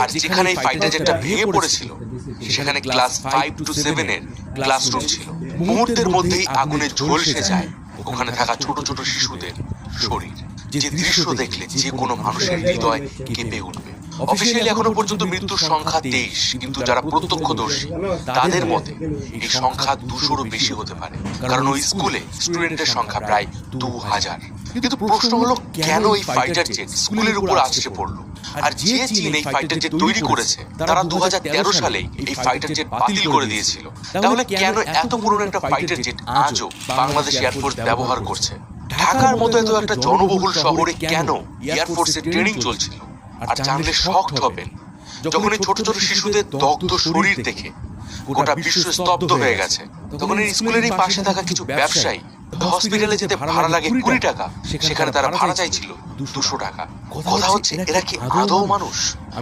আর যেখানে এই ফাইটার জেটটা ভেঙে পড়েছিল সেখানে ক্লাস ফাইভ টু সেভেনের ক্লাসরুম ছিল। মুহূর্তের মধ্যেই আগুনে ঝলসে যায় ওখানে থাকা ছোট ছোট শিশুদের শরীর। যে দৃশ্য দেখলে যে কোনো মানুষের হৃদয় কেঁপে উঠবে। অফিসিয়ালি এখনও পর্যন্ত মৃত্যুর সংখ্যা তেইশ কিন্তু যারা প্রত্যক্ষদর্শী তাদের মতে এই সংখ্যা দুশোরও বেশি হতে পারে। কারণ ওই স্কুলে স্টুডেন্টের সংখ্যা প্রায় দু হাজার কিন্তু প্রশ্ন হলো কেন এই ফাইটার জেট স্কুলের উপর আছড়ে পড়ল? আর যে চীন এই ফাইটার জেট তৈরি করেছে তারা দু সালেই এই ফাইটার জেট বাতিল করে দিয়েছিল। তাহলে কেন এত পুরনো একটা ফাইটার জেট আজও বাংলাদেশ এয়ারফোর্স ব্যবহার করছে? ঢাকার মতো এত একটা জনবহুল শহরে কেন এয়ারফোর্সের ট্রেনিং চলছিল? আর জানলে শখ হবেন যখন এই ছোট ছোট শিশুদের দগ্ধ শরীর দেখে গোটা বিশ্ব স্তব্ধ হয়ে গেছে তখন এই স্কুলের এই পাশে থাকা কিছু ব্যবসায়ী হসপিটালে যেতে ভাড়া লাগে কুড়ি টাকা। সেখানে তারা ভাড়া চাইছিল দুশো টাকা। কথা হচ্ছে এরা কি আদৌ মানুষ?